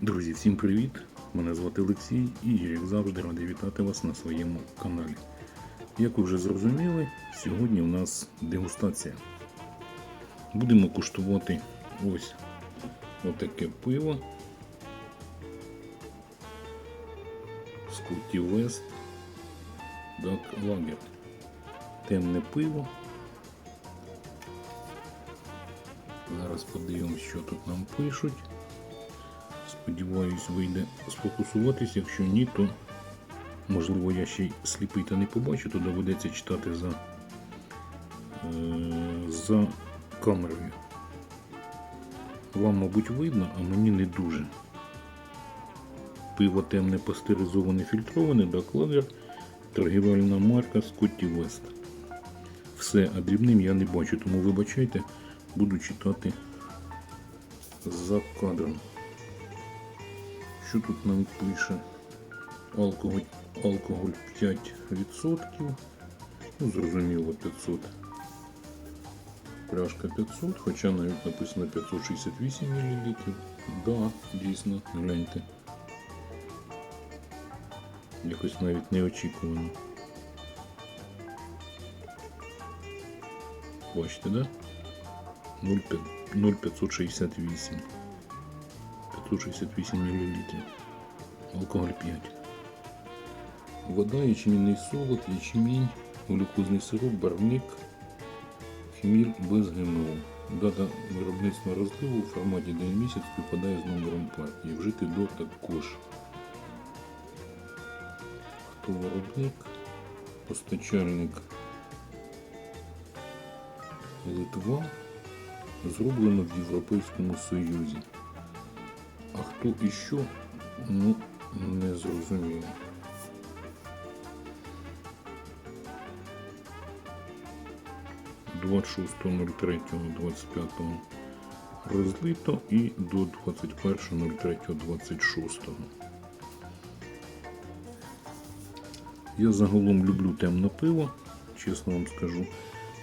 Друзі, всім привіт! Мене звати Олексій і я, як завжди, радий вітати вас на своєму каналі. Як ви вже зрозуміли, сьогодні у нас дегустація. Будемо куштувати ось отаке пиво. Скотті Вест Дак Лагер. Темне пиво. Зараз подивимось, що тут нам пишуть. Сподіваюсь, вийде сфокусуватись. Якщо ні, то можливо я ще й сліпий та не побачу, то доведеться читати за, е, за камерою. Вам, мабуть, видно, а мені не дуже. Пиво темне пастеризоване фільтроване, Даклагер, торгівельна марка Скотті Вест. Все, а дрібним я не бачу, тому вибачайте, буду читати за кадром. Що тут нам пише? Алкоголь, алкоголь 5%. Ну, зрозуміло, 500. Пляшка 500, хоча навіть написано 568 мл. Да, дійсно, гляньте. Якось навіть неочікувано. Бачите, да? 0,5 0,568. 568 мл. Алкоголь 5. Вода, ячмінний солод, ячмінь, глюкозний сироп, барвник, хміль без ГМО. Дата виробництва розливу в форматі день місяць співпадає з номером партії. Вжити до також. Хто виробник? Постачальник Литва. Зроблено в Європейському Союзі. А хто і що, ну, не зрозуміло. Двадцять 26.03.25 розлито і до 21.03.26. Я загалом люблю темне пиво, чесно вам скажу,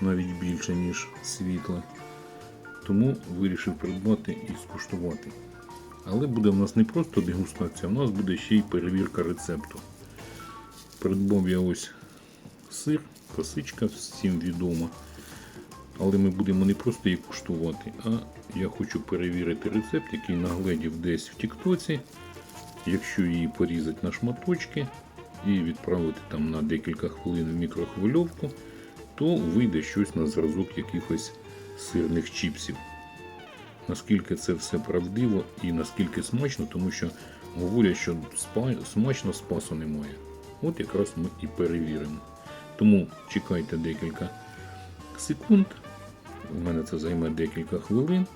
навіть більше, ніж світле. Тому вирішив придбати і скуштувати. Але буде в нас не просто дегустація, у нас буде ще й перевірка рецепту. Придбав я ось сир, косичка, всім відома. Але ми будемо не просто її куштувати, а я хочу перевірити рецепт, який нагледів десь в Тіктоці. Якщо її порізати на шматочки і відправити там на декілька хвилин в мікрохвильовку, то вийде щось на зразок якихось сирних чіпсів наскільки це все правдиво і наскільки смачно, тому що говорять, що спа- смачно спасу немає. От якраз ми і перевіримо. Тому чекайте декілька секунд. У мене це займе декілька хвилин.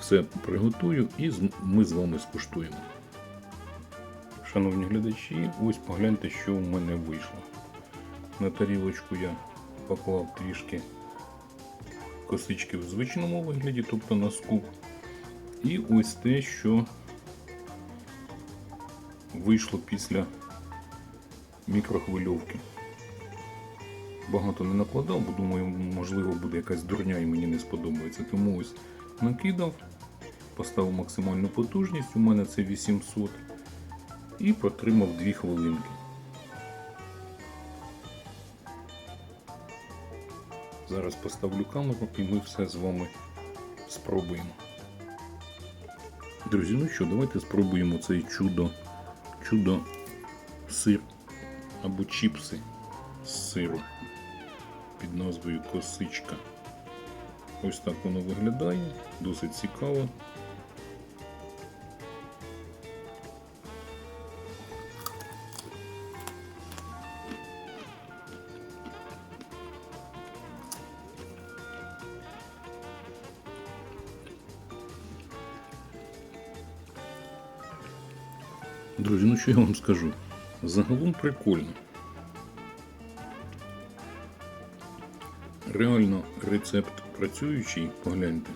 Все приготую і ми з вами скуштуємо. Шановні глядачі, ось погляньте, що в мене вийшло. На тарілочку я поклав трішки косички в звичному вигляді, тобто на скуп. І ось те, що вийшло після мікрохвильовки. Багато не накладав, бо думаю, можливо, буде якась дурня і мені не сподобається. Тому ось накидав, поставив максимальну потужність, у мене це 800 і протримав 2 хвилинки. Зараз поставлю камеру і ми все з вами спробуємо. Друзі, ну що, давайте спробуємо цей чудо, чудо сир або чіпси з сиру під назвою косичка. Ось так воно виглядає, досить цікаво. Друзі, ну що я вам скажу? Загалом прикольно. Реально рецепт працюючий, погляньте.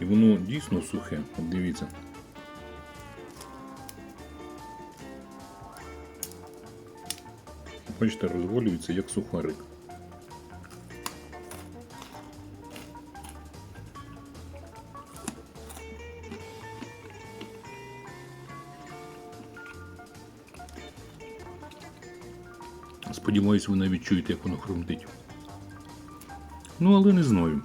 І воно дійсно сухе. От дивіться. Бачите, розвалюється як сухарик. Сподіваюсь, ви навіть чуєте, як воно хрумтить. Ну, але не знаю.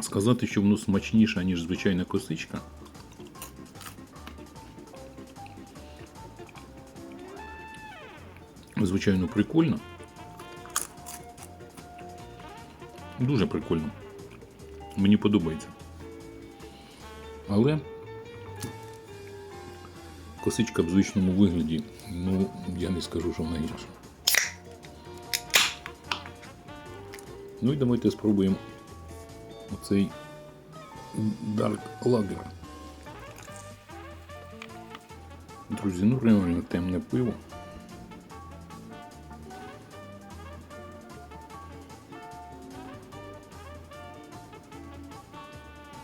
Сказати, що воно смачніше, ніж звичайна косичка. Звичайно, прикольно. Дуже прикольно. Мені подобається. Але косичка в звичному вигляді, ну, я не скажу, що вона гірша. Ну і давайте спробуємо оцей Dark Lager. Друзі, ну реально темне пиво.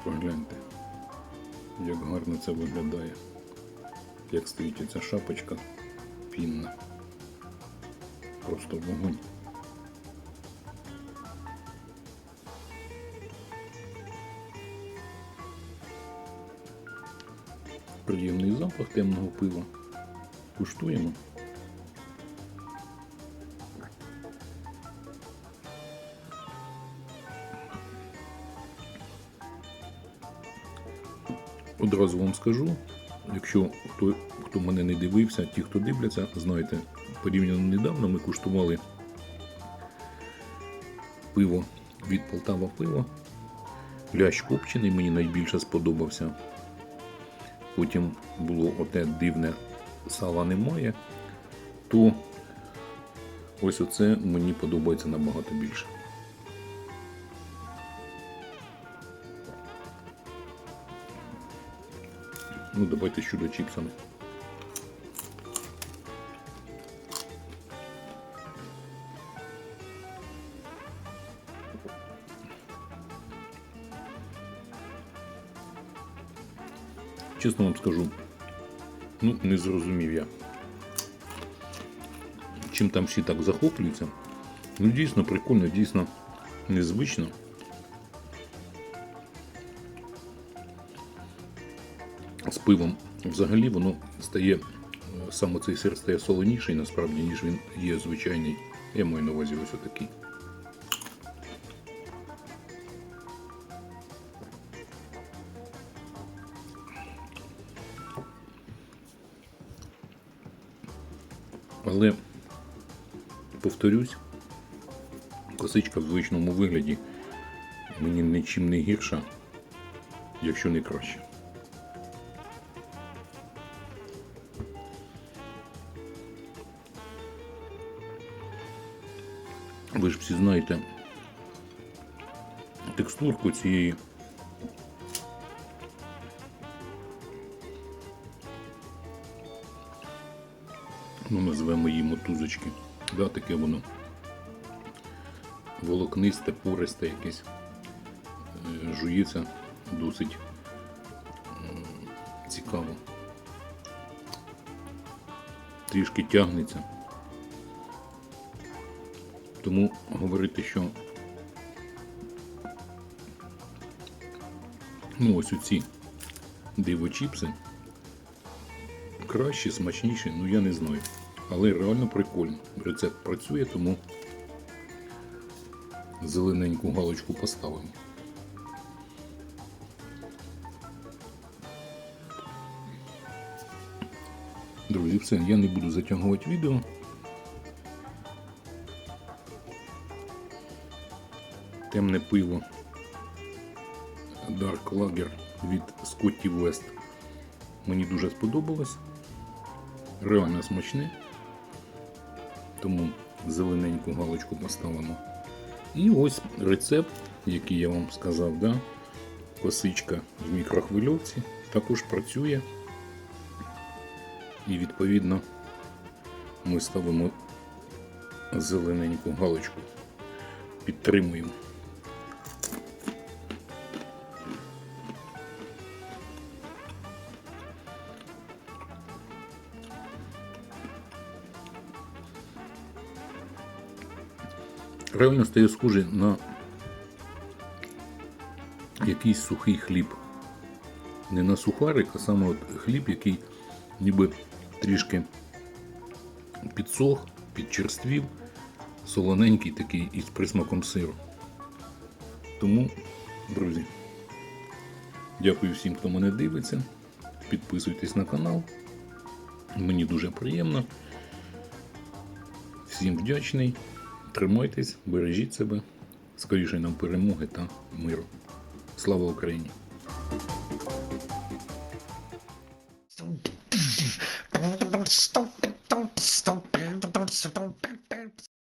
Погляньте, як гарно це виглядає. Як стоїть ця шапочка пінна. Просто вогонь. Приємний запах темного пива. Куштуємо. Одразу вам скажу, якщо хто, хто мене не дивився, ті, хто дивляться, знаєте, порівняно недавно ми куштували пиво від Полтава пиво. Лящ копчений мені найбільше сподобався. Потім було оте дивне сала немає, то ось оце мені подобається набагато більше. Ну, давайте щодо чіпсами. Чесно вам скажу, ну, не зрозумів я. Чим там всі так захоплюються. Ну, дійсно прикольно, дійсно незвично. З пивом взагалі воно стає, е, саме цей сир стає солоніший насправді, ніж він є звичайний. Я маю на увазі ось отакий. Але повторюсь, косичка в звичному вигляді мені нічим не гірша, якщо не краще. Всі знаєте текстурку цієї. Ну, називаємо її мотузочки. Да, таке воно волокнисте, пористе якесь. Е, Жується досить цікаво. Трішки тягнеться. Тому говорити, що ну ось оці дивочіпси кращі, смачніші, ну я не знаю. Але реально прикольно. Рецепт працює, тому зелененьку галочку поставимо. Друзі, все, я не буду затягувати відео. Темне пиво Dark Lager від Scotty West. Мені дуже сподобалось. Реально смачне. Тому зелененьку галочку поставимо. І ось рецепт, який я вам сказав, да? косичка в мікрохвильовці також працює. І відповідно ми ставимо зелененьку галочку. Підтримуємо. Реально стає схожий на якийсь сухий хліб. Не на сухарик, а саме от хліб, який ніби трішки підсох, підчерствів, солоненький такий із присмаком сиру. Тому, друзі, дякую всім, хто мене дивиться. Підписуйтесь на канал. Мені дуже приємно. Всім вдячний. Тримайтесь, бережіть себе. Скоріше нам перемоги та миру. Слава Україні! Stop, stop, stop.